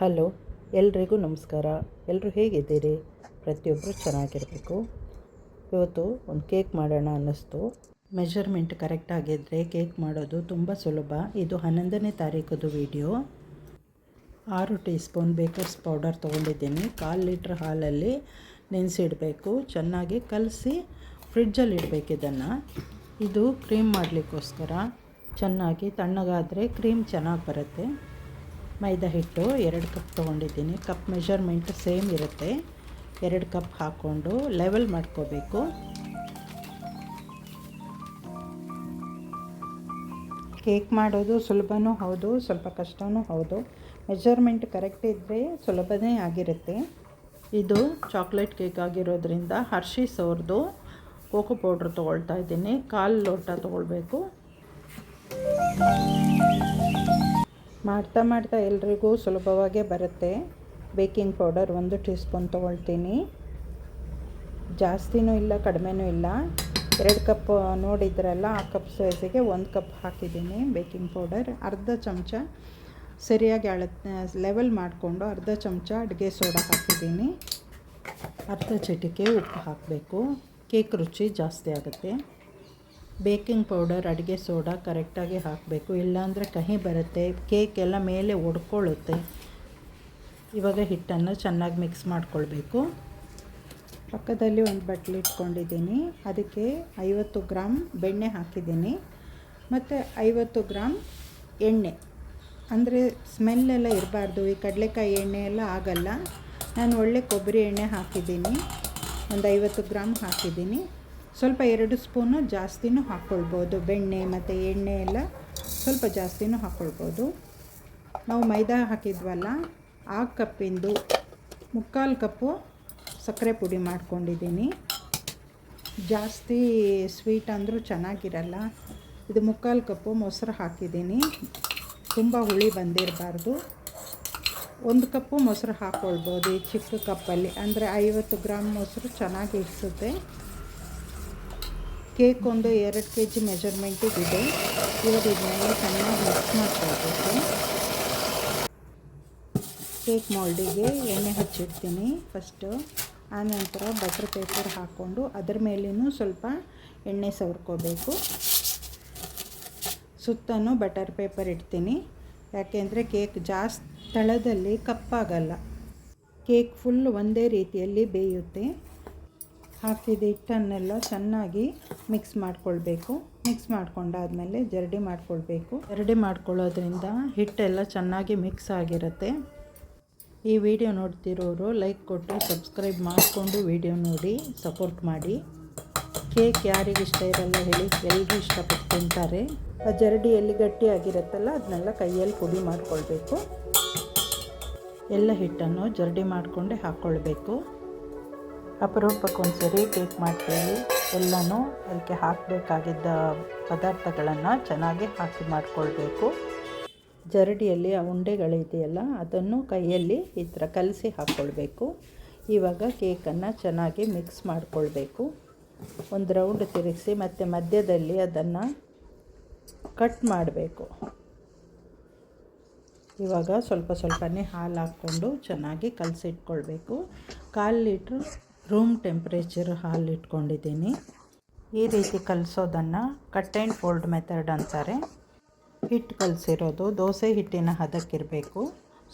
Hello, ಎಲ್ರಿಗೂ ನಮಸ್ಕಾರ. ಎಲ್ಲರೂ ಹೇಗಿದ್ದೀರಿ? ಪ್ರತಿಯೊಬ್ಬರು ಚೆನ್ನಾಗಿರಬೇಕು. ಇವತ್ತು ಒಂದು ಕೇಕ್ ಮಾಡೋಣ ಅನ್ನಿಸ್ತು. ಮೆಷರ್ಮೆಂಟ್ ಕರೆಕ್ಟ್ ಆಗಿದ್ದರೆ ಕೇಕ್ ಮಾಡೋದು ತುಂಬ ಸುಲಭ. ಇದು ಹನ್ನೊಂದನೇ ತಾರೀಕದು ವಿಡಿಯೋ. ಆರು ಟೀ ಸ್ಪೂನ್ ಬೇಕರ್ಸ್ ಪೌಡರ್ ತೊಗೊಂಡಿದ್ದೀನಿ. ಕಾಲು ಲೀಟ್ರ್ ಹಾಲಲ್ಲಿ ನೆನೆಸಿಡಬೇಕು. ಚೆನ್ನಾಗಿ ಕಲಸಿ ಫ್ರಿಡ್ಜಲ್ಲಿ ಇಡಬೇಕು ಇದನ್ನು. ಇದು ಕ್ರೀಮ್ ಮಾಡಲಿಕ್ಕೋಸ್ಕರ ಚೆನ್ನಾಗಿ ತಣ್ಣಗಾದರೆ ಕ್ರೀಮ್ ಚೆನ್ನಾಗಿ ಬರುತ್ತೆ. ಮೈದಾ ಹಿಟ್ಟು ಎರಡು ಕಪ್ ತೊಗೊಂಡಿದ್ದೀನಿ. ಕಪ್ ಮೆಷರ್ಮೆಂಟ್ ಸೇಮ್ ಇರುತ್ತೆ. ಎರಡು ಕಪ್ ಹಾಕ್ಕೊಂಡು ಲೆವೆಲ್ ಮಾಡ್ಕೋಬೇಕು. ಕೇಕ್ ಮಾಡೋದು ಸುಲಭನೂ ಹೌದು, ಸ್ವಲ್ಪ ಕಷ್ಟವೂ ಹೌದು. ಮೆಷರ್ಮೆಂಟ್ ಕರೆಕ್ಟ್ ಇದ್ದರೆ ಸುಲಭನೇ ಆಗಿರುತ್ತೆ. ಇದು ಚಾಕ್ಲೇಟ್ ಕೇಕ್ ಆಗಿರೋದ್ರಿಂದ ಹರ್ಷೀಸ್ ಅವ್ರದ್ದು ಕೋಕೋ ಪೌಡ್ರ್ ತೊಗೊಳ್ತಾ ಇದ್ದೀನಿ. ಕಾಲು ಲೋಟ ತೊಗೊಳ್ಬೇಕು. ಮಾಡ್ತಾ ಮಾಡ್ತಾ ಎಲ್ರಿಗೂ ಸುಲಭವಾಗೇ ಬರುತ್ತೆ. ಬೇಕಿಂಗ್ ಪೌಡರ್ ಒಂದು ಟೀ ಸ್ಪೂನ್ ತೊಗೊಳ್ತೀನಿ. ಜಾಸ್ತಿನೂ ಇಲ್ಲ, ಕಡಿಮೆನೂ ಇಲ್ಲ. ಎರಡು ಕಪ್ ನೋಡಿದ್ರಲ್ಲ ಆ ಕಪ್ ಸೈಜಿಗೆ ಒಂದು ಕಪ್ ಹಾಕಿದ್ದೀನಿ ಬೇಕಿಂಗ್ ಪೌಡರ್. ಅರ್ಧ ಚಮಚ ಸರಿಯಾಗಿ ಅಳ, ಲೆವೆಲ್ ಮಾಡಿಕೊಂಡು ಅರ್ಧ ಚಮಚ ಅಡುಗೆ ಸೋಡಾ ಹಾಕಿದ್ದೀನಿ. ಅರ್ಧ ಚಿಟಿಕೆ ಉಪ್ಪು ಹಾಕಬೇಕು. ಕೇಕ್ ರುಚಿ ಜಾಸ್ತಿ ಆಗುತ್ತೆ. ಬೇಕಿಂಗ್ ಪೌಡರ್, ಅಡುಗೆ ಸೋಡಾ ಕರೆಕ್ಟಾಗಿ ಹಾಕಬೇಕು. ಇಲ್ಲಾಂದರೆ ಕಹಿ ಬರುತ್ತೆ, ಕೇಕ್ ಎಲ್ಲ ಮೇಲೆ ಒಡ್ಕೊಳ್ಳುತ್ತೆ. ಇವಾಗ ಹಿಟ್ಟನ್ನು ಚೆನ್ನಾಗಿ ಮಿಕ್ಸ್ ಮಾಡ್ಕೊಳ್ಬೇಕು. ಪಕ್ಕದಲ್ಲಿ ಒಂದು ಬಟ್ಲು ಇಟ್ಕೊಂಡಿದ್ದೀನಿ. ಅದಕ್ಕೆ ಐವತ್ತು ಗ್ರಾಮ್ ಬೆಣ್ಣೆ ಹಾಕಿದ್ದೀನಿ. ಮತ್ತು ಐವತ್ತು ಗ್ರಾಮ್ ಎಣ್ಣೆ. ಅಂದರೆ ಸ್ಮೆಲ್ಲೆಲ್ಲ ಇರಬಾರ್ದು. ಈ ಕಡಲೆಕಾಯಿ ಎಣ್ಣೆ ಎಲ್ಲ ಆಗಲ್ಲ. ನಾನು ಒಳ್ಳೆ ಕೊಬ್ಬರಿ ಎಣ್ಣೆ ಹಾಕಿದ್ದೀನಿ. ಒಂದು ಐವತ್ತು ಗ್ರಾಮ್ ಹಾಕಿದ್ದೀನಿ. ಸ್ವಲ್ಪ ಎರಡು ಸ್ಪೂನು ಜಾಸ್ತಿನೂ ಹಾಕ್ಕೊಳ್ಬೋದು. ಬೆಣ್ಣೆ ಮತ್ತು ಎಣ್ಣೆ ಎಲ್ಲ ಸ್ವಲ್ಪ ಜಾಸ್ತಿನೂ ಹಾಕ್ಕೊಳ್ಬೋದು. ನಾವು ಮೈದಾ ಹಾಕಿದ್ವಲ್ಲ, ಆ ಕಪ್ಪಿಂದು ಮುಕ್ಕಾಲು ಕಪ್ಪು ಸಕ್ಕರೆ ಪುಡಿ ಮಾಡ್ಕೊಂಡಿದ್ದೀನಿ. ಜಾಸ್ತಿ ಸ್ವೀಟ್ ಅಂದರೂ ಚೆನ್ನಾಗಿರಲ್ಲ. ಇದು ಮುಕ್ಕಾಲು ಕಪ್ಪು ಮೊಸರು ಹಾಕಿದ್ದೀನಿ. ತುಂಬ ಹುಳಿ ಬಂದಿರಬಾರ್ದು. ಒಂದು ಕಪ್ಪು ಮೊಸರು ಹಾಕ್ಕೊಳ್ಬೋದು ಈ ಚಿಕ್ಕ ಕಪ್ಪಲ್ಲಿ. ಅಂದರೆ ಐವತ್ತು ಗ್ರಾಮ್ ಮೊಸರು ಚೆನ್ನಾಗಿ ಇಡಿಸುತ್ತೆ ಕೇಕ್ ಒಂದು ಎರಡು ಕೆ ಜಿ ಮೆಜರ್ಮೆಂಟಿಗಿದೆ ಇವಾಗ ಇದನ್ನೆಲ್ಲ ಚೆನ್ನಾಗಿ ಮಿಕ್ಸ್ ಮಾಡ್ಕೊಳ್ಬೇಕು. ಕೇಕ್ ಮೋಲ್ಡಿಗೆ ಎಣ್ಣೆ ಹಚ್ಚಿಡ್ತೀನಿ ಫಸ್ಟು ಆನಂತರ ಬಟರ್ ಪೇಪರ್ ಹಾಕ್ಕೊಂಡು ಅದರ ಮೇಲೇನೂ ಸ್ವಲ್ಪ ಎಣ್ಣೆ ಸವರ್ಕೋಬೇಕು. ಸುತ್ತನೂ ಬಟರ್ ಪೇಪರ್ ಇಡ್ತೀನಿ. ಯಾಕೆಂದರೆ ಕೇಕ್ ಜಾಸ್ತಿ ತಳದಲ್ಲಿ ಕಪ್ಪಾಗಲ್ಲ. ಕೇಕ್ ಫುಲ್ ಒಂದೇ ರೀತಿಯಲ್ಲಿ ಬೇಯುತ್ತೆ. ಹಾಕಿದ ಹಿಟ್ಟನ್ನೆಲ್ಲ ಚೆನ್ನಾಗಿ ಮಿಕ್ಸ್ ಮಾಡ್ಕೊಳ್ಬೇಕು. ಮಿಕ್ಸ್ ಮಾಡ್ಕೊಂಡಾದಮೇಲೆ ಜರಡಿ ಮಾಡಿಕೊಳ್ಬೇಕು. ಜರಡಿ ಮಾಡ್ಕೊಳ್ಳೋದ್ರಿಂದ ಹಿಟ್ಟೆಲ್ಲ ಚೆನ್ನಾಗಿ ಮಿಕ್ಸ್ ಆಗಿರುತ್ತೆ. ಈ ವಿಡಿಯೋ ನೋಡ್ತಿರೋರು ಲೈಕ್ ಕೊಟ್ಟು, ಸಬ್ಸ್ಕ್ರೈಬ್ ಮಾಡಿಕೊಂಡು ವಿಡಿಯೋ ನೋಡಿ, ಸಪೋರ್ಟ್ ಮಾಡಿ. ಕೇಕ್ ಯಾರಿಗೆ ಇಷ್ಟ ಇರಲ್ಲ ಹೇಳಿ ಎಲ್ಲರೂ ಇಷ್ಟಪಟ್ಟು ತಿಂತಾರೆ. ಆ ಜರಡಿಯಲ್ಲಿ ಗಟ್ಟಿಯಾಗಿರುತ್ತಲ್ಲ, ಅದನ್ನೆಲ್ಲ ಕೈಯಲ್ಲಿ ಪುಡಿ ಮಾಡ್ಕೊಳ್ಬೇಕು. ಎಲ್ಲ ಹಿಟ್ಟನ್ನು ಜರಡಿ ಮಾಡಿಕೊಂಡೆ ಹಾಕ್ಕೊಳ್ಬೇಕು. ಅಪರೂಪಕ್ಕೊಂದ್ಸರಿ ಕೇಕ್ ಮಾಡ್ತೀವಿ ಎಲ್ಲನೂ ಅದಕ್ಕೆ ಹಾಕಬೇಕಾಗಿದ್ದ ಪದಾರ್ಥಗಳನ್ನು ಚೆನ್ನಾಗಿ ಹಾಕಿ ಮಾಡಿಕೊಳ್ಬೇಕು. ಜರಡಿಯಲ್ಲಿ ಆ ಉಂಡೆಗಳಿದೆಯಲ್ಲ, ಅದನ್ನು ಕೈಯಲ್ಲಿ ಈ ಥರ ಕಲಸಿ ಹಾಕ್ಕೊಳ್ಬೇಕು. ಇವಾಗ ಕೇಕನ್ನು ಚೆನ್ನಾಗಿ ಮಿಕ್ಸ್ ಮಾಡಿಕೊಳ್ಬೇಕು. ಒಂದು ರೌಂಡ್ ತಿರುಗಿಸಿ ಮತ್ತು ಮಧ್ಯದಲ್ಲಿ ಅದನ್ನು ಕಟ್ ಮಾಡಬೇಕು. ಇವಾಗ ಸ್ವಲ್ಪ ಸ್ವಲ್ಪನೇ ಹಾಲು ಹಾಕ್ಕೊಂಡು ಚೆನ್ನಾಗಿ ಕಲಸಿಟ್ಕೊಳ್ಬೇಕು. ಕಾಲು ಲೀಟ್ರ್ ರೂಮ್ ಟೆಂಪ್ರೇಚರ್ ಹಾಲು ಇಟ್ಕೊಂಡಿದ್ದೀನಿ. ಈ ರೀತಿ ಕಲಿಸೋದನ್ನು ಕಟ್ ಆ್ಯಂಡ್ ಫೋಲ್ಡ್ ಮೆಥಡ್ ಅಂತಾರೆ. ಹಿಟ್ಟು ಕಲಸಿರೋದು ದೋಸೆ ಹಿಟ್ಟಿನ ಹದಕ್ಕಿರಬೇಕು.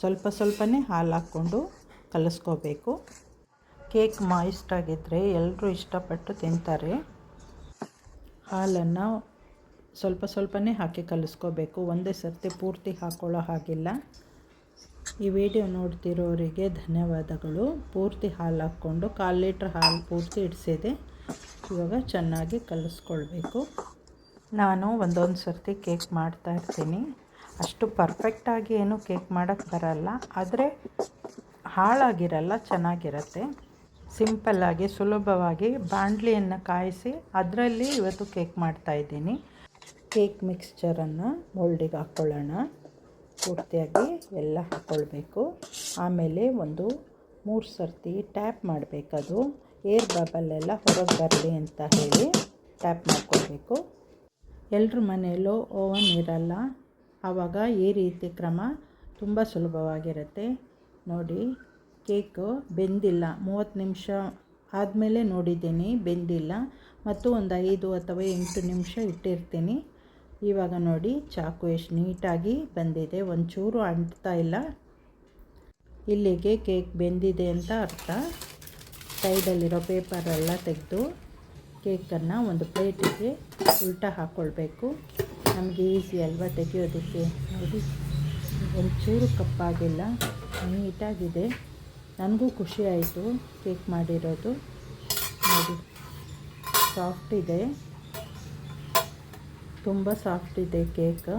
ಸ್ವಲ್ಪ ಸ್ವಲ್ಪನೇ ಹಾಲು ಹಾಕ್ಕೊಂಡು ಕಲಿಸ್ಕೋಬೇಕು. ಕೇಕ್ ಮಾಯಿಸ್ಟ್ ಆಗಿದ್ದರೆ ಎಲ್ಲರೂ ಇಷ್ಟಪಟ್ಟು ತಿಂತಾರೆ. ಹಾಲನ್ನು ಸ್ವಲ್ಪ ಸ್ವಲ್ಪನೇ ಹಾಕಿ ಕಲಿಸ್ಕೋಬೇಕು. ಒಂದೇ ಸರ್ತಿ ಪೂರ್ತಿ ಹಾಕೊಳ್ಳೋ ಹಾಗಿಲ್ಲ. ಈ ವಿಡಿಯೋ ನೋಡ್ತಿರೋರಿಗೆ ಧನ್ಯವಾದಗಳು. ಪೂರ್ತಿ ಹಾಲು ಹಾಕ್ಕೊಂಡು ಕಾಲು ಲೀಟ್ರ್ ಹಾಲು ಪೂರ್ತಿ ಇಡಿಸಿದೆ. ಇವಾಗ ಚೆನ್ನಾಗಿ ಕಲಿಸ್ಕೊಳ್ಬೇಕು. ನಾನು ಒಂದೊಂದು ಸರ್ತಿ ಕೇಕ್ ಮಾಡ್ತಾ ಇರ್ತೀನಿ. ಅಷ್ಟು ಪರ್ಫೆಕ್ಟಾಗಿ ಏನು ಕೇಕ್ ಮಾಡೋಕ್ಕೆ ಬರಲ್ಲ. ಆದರೆ ಹಾಳಾಗಿರಲ್ಲ, ಚೆನ್ನಾಗಿರುತ್ತೆ. ಸಿಂಪಲ್ಲಾಗಿ ಸುಲಭವಾಗಿ ಬಾಣಲಿಯನ್ನು ಕಾಯಿಸಿ ಅದರಲ್ಲಿ ಇವತ್ತು ಕೇಕ್ ಮಾಡ್ತಾಯಿದ್ದೀನಿ ಕೇಕ್ ಮಿಕ್ಸ್ಚರನ್ನು ಮೋಲ್ಡಿಗೆ ಹಾಕ್ಕೊಳ್ಳೋಣ ಪೂರ್ತಿಯಾಗಿ ಎಲ್ಲ ಹಾಕ್ಕೊಳ್ಬೇಕು ಆಮೇಲೆ ಒಂದು ಮೂರು ಸರ್ತಿ ಟ್ಯಾಪ್ ಮಾಡಬೇಕದು. ಏರ್ ಬಬಲ್ಲೆಲ್ಲ ಹೊರಗೆ ಬರಲಿ ಅಂತ ಹೇಳಿ ಟ್ಯಾಪ್ ಮಾಡ್ಕೊಳ್ಬೇಕು. ಎಲ್ಲರ ಮನೆಯಲ್ಲೂ ಓವನ್ ಇರಲ್ಲ. ಆವಾಗ ಈ ರೀತಿ ಕ್ರಮ ತುಂಬ ಸುಲಭವಾಗಿರುತ್ತೆ. ನೋಡಿ, ಕೇಕು ಬೆಂದಿಲ್ಲ. ಮೂವತ್ತು ನಿಮಿಷ ಆದಮೇಲೆ ನೋಡಿದ್ದೀನಿ, ಬೆಂದಿಲ್ಲ. ಮತ್ತು ಒಂದು ಐದು ಅಥವಾ ಎಂಟು ನಿಮಿಷ ಇಟ್ಟಿರ್ತೀನಿ. ಇವಾಗ ನೋಡಿ ಚಾಕು ಎಷ್ಟು ನೀಟಾಗಿ ಬಂದಿದೆ. ಒಂಚೂರು ಅಂಟ್ತಾ ಇಲ್ಲ. ಇಲ್ಲಿಗೆ ಕೇಕ್ ಬೆಂದಿದೆ ಅಂತ ಅರ್ಥ. ಸೈಡಲ್ಲಿರೋ ಪೇಪರೆಲ್ಲ ತೆಗೆದು ಕೇಕನ್ನು ಒಂದು ಪ್ಲೇಟಿಗೆ ಉಲ್ಟಾ ಹಾಕ್ಕೊಳ್ಬೇಕು ನಮಗೆ ಈಸಿ ಅಲ್ವಾ ತೆಗೆಯೋದಕ್ಕೆ? ನೋಡಿ, ಒಂಚೂರು ಕಪ್ಪಾಗಿಲ್ಲ. ನೀಟಾಗಿದೆ. ನನಗೂ ಖುಷಿ ಆಯಿತು ಕೇಕ್ ಮಾಡಿರೋದು. ನೋಡಿ, ಸಾಫ್ಟ್ ಇದೆ. ತುಂಬ ಸಾಫ್ಟ್ ಇದೆ ಕೇಕ್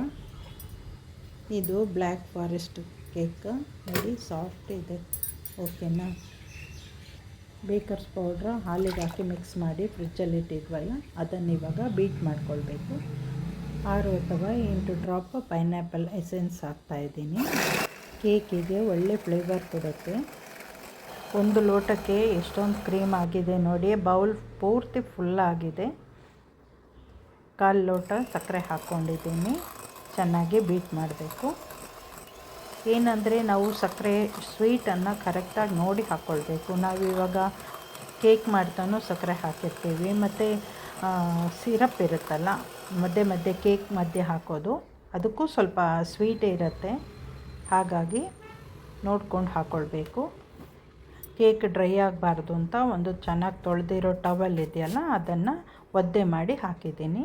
ಇದು ಬ್ಲ್ಯಾಕ್ ಫಾರೆಸ್ಟ್ ಕೇಕ್ ನೋಡಿ ಸಾಫ್ಟ್ ಇದೆ. ಓಕೆನಾ ಬೇಕರ್ಸ್ ಪೌಡ್ರ್ ಹಾಲಿಗೆ ಹಾಕಿ ಮಿಕ್ಸ್ ಮಾಡಿ ಫ್ರಿಜ್ಜಲ್ಲಿ ಇಟ್ಟಿದ್ವಲ್ಲ, ಅದನ್ನು ಇವಾಗ ಬೀಟ್ ಮಾಡ್ಕೊಳ್ಬೇಕು. ಆರು ಅಥವಾ ಎಂಟು ಡ್ರಾಪ್ ಪೈನ್ಯಾಪಲ್ ಎಸೆನ್ಸ್ ಹಾಕ್ತಾಯಿದ್ದೀನಿ ಕೇಕಿಗೆ ಒಳ್ಳೆ ಫ್ಲೇವರ್ ಕೊಡುತ್ತೆ. ಒಂದು ಲೋಟಕ್ಕೆ ಎಷ್ಟೊಂದು ಕ್ರೀಮ್ ಆಗಿದೆ ನೋಡಿ ಬೌಲ್ ಪೂರ್ತಿ ಫುಲ್ ಆಗಿದೆ. ಕಾಲು ಲೋಟ ಸಕ್ಕರೆ ಹಾಕ್ಕೊಂಡಿದ್ದೀನಿ. ಚೆನ್ನಾಗಿ ಬೀಟ್ ಮಾಡಬೇಕು. ಏನಂದರೆ ನಾವು ಸಕ್ಕರೆ ಸ್ವೀಟನ್ನು ಕರೆಕ್ಟಾಗಿ ನೋಡಿ ಹಾಕ್ಕೊಳ್ಬೇಕು ನಾವು ಇವಾಗ ಕೇಕ್ ಮಾಡ್ತಾನೂ ಸಕ್ಕರೆ ಹಾಕಿರ್ತೀವಿ. ಮತ್ತು ಸಿರಪ್ ಇರುತ್ತಲ್ಲ, ಮಧ್ಯೆ ಮಧ್ಯೆ ಕೇಕ್ ಮಧ್ಯೆ ಹಾಕೋದು. ಅದಕ್ಕೂ ಸ್ವಲ್ಪ ಸ್ವೀಟ್ ಇರುತ್ತೆ. ಹಾಗಾಗಿ ನೋಡ್ಕೊಂಡು ಹಾಕ್ಕೊಳ್ಬೇಕು ಕೇಕ್ ಡ್ರೈ ಆಗಬಾರ್ದು ಅಂತ ಒಂದು ಚೆನ್ನಾಗಿ ತೊಳೆದಿರೋ ಟವಲ್ ಇದೆಯಲ್ಲ, ಅದನ್ನು ಒದ್ದೆ ಮಾಡಿ ಹಾಕಿದ್ದೀನಿ.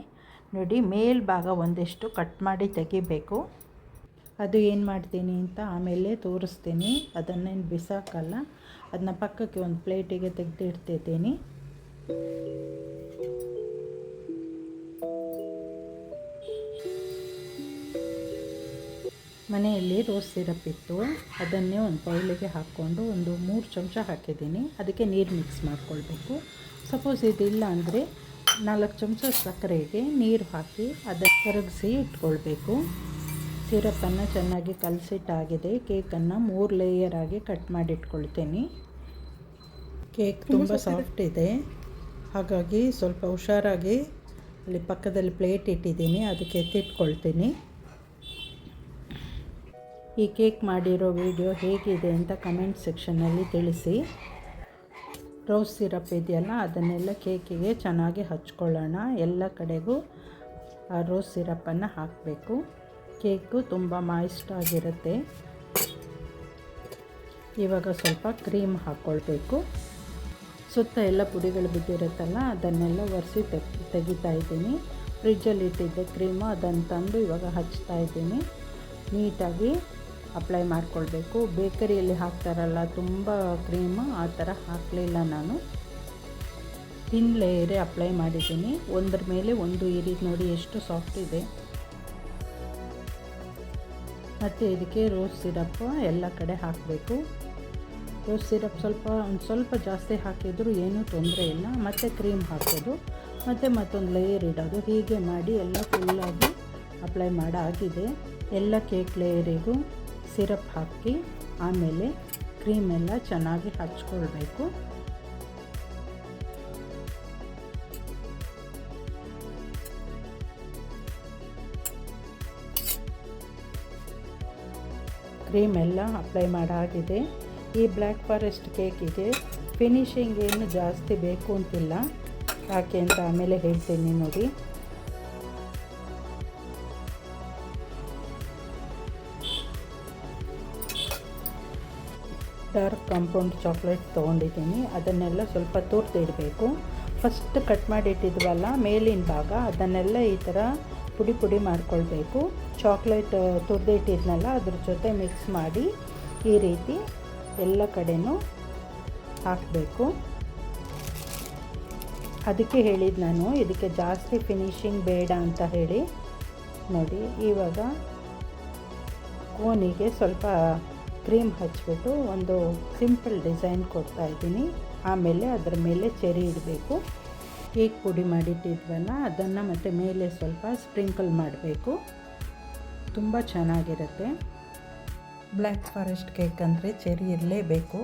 ನೋಡಿ, ಮೇಲ್ಭಾಗ ಒಂದಿಷ್ಟು ಕಟ್ ಮಾಡಿ ತೆಗಿಬೇಕು. ಅದು ಏನು ಮಾಡ್ತೀನಿ ಅಂತ ಆಮೇಲೆ ತೋರಿಸ್ತೀನಿ. ಅದನ್ನೇನು ಬಿಸಾಕಲ್ಲ ಅದನ್ನ ಪಕ್ಕಕ್ಕೆ ಒಂದು ಪ್ಲೇಟಿಗೆ ತೆಗೆದಿಡ್ತಿದ್ದೀನಿ. ಮನೆಯಲ್ಲಿ ರೋಸ್ ಸಿರಪ್ ಇತ್ತು. ಅದನ್ನೇ ಒಂದು ಪೌಲಿಗೆ ಹಾಕ್ಕೊಂಡು ಒಂದು ಮೂರು ಚಮಚ ಹಾಕಿದ್ದೀನಿ. ಅದಕ್ಕೆ ನೀರು ಮಿಕ್ಸ್ ಮಾಡ್ಕೊಳ್ಬೇಕು. ಸಪೋಸ್ ಇದಿಲ್ಲ ಅಂದರೆ ನಾಲ್ಕು ಚಮಚ ಸಕ್ಕರೆಗೆ ನೀರು ಹಾಕಿ ಅದಕ್ಕೆ ಕರಗಿಸಿ ಇಟ್ಕೊಳ್ಬೇಕು. ಸಿರಪ್ಪನ್ನು ಚೆನ್ನಾಗಿ ಕಲಸಿಟ್ಟಾಗಿದೆ. ಕೇಕನ್ನು ಮೂರು ಲೇಯರ್ ಆಗಿ ಕಟ್ ಮಾಡಿ ಇಟ್ಕೊಳ್ತೀನಿ. ಕೇಕ್ ತುಂಬ ಸಾಫ್ಟ್ ಇದೆ. ಹಾಗಾಗಿ ಸ್ವಲ್ಪ ಹುಷಾರಾಗಿ ಅಲ್ಲಿ ಪಕ್ಕದಲ್ಲಿ ಪ್ಲೇಟ್ ಇಟ್ಟಿದ್ದೀನಿ. ಅದಕ್ಕೆ ಎತ್ತಿಟ್ಕೊಳ್ತೀನಿ. ಈ ಕೇಕ್ ಮಾಡಿರೋ ವಿಡಿಯೋ ಹೇಗಿದೆ ಅಂತ ಕಮೆಂಟ್ ಸೆಕ್ಷನ್ನಲ್ಲಿ ತಿಳಿಸಿ. ರೋಸ್ ಸಿರಪ್ ಇದೆಯಲ್ಲ, ಅದನ್ನೆಲ್ಲ ಕೇಕಿಗೆ ಚೆನ್ನಾಗಿ ಹಚ್ಕೊಳ್ಳೋಣ. ಎಲ್ಲ ಕಡೆಗೂ ಆ ರೋಸ್ ಸಿರಪ್ಪನ್ನು ಹಾಕಬೇಕು. ಕೇಕು ತುಂಬ ಮಾಯಿಸ್ಟ್ ಆಗಿರುತ್ತೆ. ಇವಾಗ ಸ್ವಲ್ಪ ಕ್ರೀಮ್ ಹಾಕ್ಕೊಳ್ಬೇಕು. ಸುತ್ತ ಎಲ್ಲ ಪುಡಿಗಳು ಬಿದ್ದಿರುತ್ತಲ್ಲ, ಅದನ್ನೆಲ್ಲ ಒರೆಸಿ ತೆಗ್, ತೆಗಿತಾ ಇದ್ದೀನಿ. ಫ್ರಿಜ್ಜಲ್ಲಿ ಇಟ್ಟಿದ್ದೆ ಕ್ರೀಮು ಅದನ್ನು ತಂದು ಇವಾಗ ಹಚ್ತಾ ಇದ್ದೀನಿ. ನೀಟಾಗಿ ಅಪ್ಲೈ ಮಾಡಿಕೊಳ್ಬೇಕು. ಬೇಕರಿಯಲ್ಲಿ ಹಾಕ್ತಾರಲ್ಲ, ತುಂಬ ಕ್ರೀಮು ಆ ಥರ ಹಾಕಲಿಲ್ಲ ನಾನು. ತಿನ್ ಲೇಯರೇ ಅಪ್ಲೈ ಮಾಡಿದ್ದೀನಿ. ಒಂದರ ಮೇಲೆ ಒಂದು ಈ ನೋಡಿ ಎಷ್ಟು ಸಾಫ್ಟ್ ಇದೆ. ಮತ್ತು ಇದಕ್ಕೆ ರೋಸ್ ಸಿರಪ್ ಎಲ್ಲ ಕಡೆ ಹಾಕಬೇಕು. ರೋಸ್ ಸಿರಪ್ ಸ್ವಲ್ಪ, ಒಂದು ಸ್ವಲ್ಪ ಜಾಸ್ತಿ ಹಾಕಿದರೂ ಏನೂ ತೊಂದರೆ ಇಲ್ಲ. ಮತ್ತು ಕ್ರೀಮ್ ಹಾಕೋದು. ಮತ್ತು ಮತ್ತೊಂದು ಲೇಯರ್ ಇಡೋದು. ಹೀಗೆ ಮಾಡಿ ಎಲ್ಲ ಫುಲ್ಲಾಗಿ ಅಪ್ಲೈ ಮಾಡಾಗಿದೆ. ಎಲ್ಲ ಕೇಕ್ ಲೇಯರಿಗೂ ಸಿರಪ್ ಹಾಕಿ, ಆಮೇಲೆ ಕ್ರೀಮೆಲ್ಲ ಚೆನ್ನಾಗಿ ಹಚ್ಕೊಳ್ಬೇಕು. ಕ್ರೀಮ್ ಎಲ್ಲ ಅಪ್ಲೈ ಮಾಡಾಗಿದೆ. ಈ ಬ್ಲ್ಯಾಕ್ ಫಾರೆಸ್ಟ್ ಕೇಕಿಗೆ ಫಿನಿಶಿಂಗ್ ಏನು ಜಾಸ್ತಿ ಬೇಕು ಅಂತಿಲ್ಲ. ಯಾಕೆ ಅಂತ ಆಮೇಲೆ ಹೇಳ್ತೀನಿ ನೋಡಿ. ಡಾರ್ಕ್ ಕಾಂಪೌಂಡ್ ಚಾಕ್ಲೇಟ್ ತೊಗೊಂಡಿದ್ದೀನಿ. ಅದನ್ನೆಲ್ಲ ಸ್ವಲ್ಪ ತುರ್ದಿಡಬೇಕು ಫಸ್ಟ್ ಕಟ್ ಮಾಡಿಟ್ಟಿದ್ವಲ್ಲ ಮೇಲಿನ ಭಾಗ, ಅದನ್ನೆಲ್ಲ ಈ ಥರ ಪುಡಿ ಪುಡಿ ಮಾಡ್ಕೊಳ್ಬೇಕು. ಚಾಕ್ಲೇಟ್ ತುರ್ದಿಟ್ಟಿದ್ನಲ್ಲ ಅದ್ರ ಜೊತೆ ಮಿಕ್ಸ್ ಮಾಡಿ ಈ ರೀತಿ ಎಲ್ಲ ಕಡೆನೂ ಹಾಕಬೇಕು. ಅದಕ್ಕೆ ಹೇಳಿದ್ದು ನಾನು, ಇದಕ್ಕೆ ಜಾಸ್ತಿ ಫಿನಿಶಿಂಗ್ ಬೇಡ ಅಂತ ಹೇಳಿ. ನೋಡಿ, ಇವಾಗ ಕೋನಿಗೆ ಸ್ವಲ್ಪ ಕ್ರೀಮ್ ಹಚ್ಬಿಟ್ಟು ಒಂದು ಸಿಂಪಲ್ ಡಿಸೈನ್ ಕೊಡ್ತಾ ಇದ್ದೀನಿ. ಆಮೇಲೆ ಅದರ ಮೇಲೆ ಚೆರಿ ಇಡಬೇಕು. ಕೇಕ್ ಪುಡಿ ಮಾಡಿಟ್ಟಿದ್ವಲ್ಲ, ಅದನ್ನು ಮತ್ತು ಮೇಲೆ ಸ್ವಲ್ಪ ಸ್ಪ್ರಿಂಕಲ್ ಮಾಡಬೇಕು. ತುಂಬ ಚೆನ್ನಾಗಿರುತ್ತೆ. ಬ್ಲ್ಯಾಕ್ ಫಾರೆಸ್ಟ್ ಕೇಕ್ ಅಂದರೆ ಚೆರಿ ಇರಲೇಬೇಕು.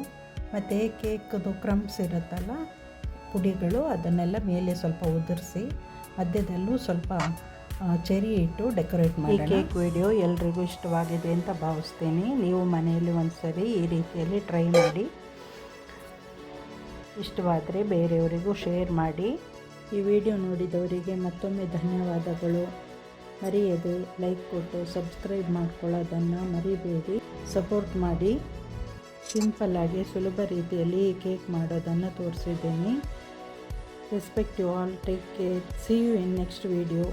ಮತ್ತು ಕೇಕ್ದು ಕ್ರಮ್ಸ್ ಇರುತ್ತಲ್ಲ, ಪುಡಿಗಳು ಅದನ್ನೆಲ್ಲ ಮೇಲೆ ಸ್ವಲ್ಪ ಉದುರಿಸಿ, ಮಧ್ಯದಲ್ಲೂ ಸ್ವಲ್ಪ ಚೆರಿ ಇಟ್ಟು ಡೆಕೋರೇಟ್ ಮಾಡಿ ಕೇಕ್ ವಿಡಿಯೋ ಎಲ್ರಿಗೂ ಇಷ್ಟವಾಗಿದೆ ಅಂತ ಭಾವಿಸ್ತೀನಿ. ನೀವು ಮನೆಯಲ್ಲಿ ಒಂದ್ಸರಿ ಈ ರೀತಿಯಲ್ಲಿ ಟ್ರೈ ಮಾಡಿ. ಇಷ್ಟವಾದರೆ ಬೇರೆಯವರಿಗೂ ಶೇರ್ ಮಾಡಿ. ಈ ವಿಡಿಯೋ ನೋಡಿದವರಿಗೆ ಮತ್ತೊಮ್ಮೆ ಧನ್ಯವಾದಗಳು. ಮರೆಯದೆ ಲೈಕ್ ಕೊಟ್ಟು ಸಬ್ಸ್ಕ್ರೈಬ್ ಮಾಡ್ಕೊಳ್ಳೋದನ್ನು ಮರಿಬೇಡಿ. ಸಪೋರ್ಟ್ ಮಾಡಿ. ಸಿಂಪಲ್ಲಾಗಿ ಸುಲಭ ರೀತಿಯಲ್ಲಿ ಈ ಕೇಕ್ ಮಾಡೋದನ್ನು ತೋರಿಸಿದ್ದೀನಿ. Respect you all. Take care. See you in next video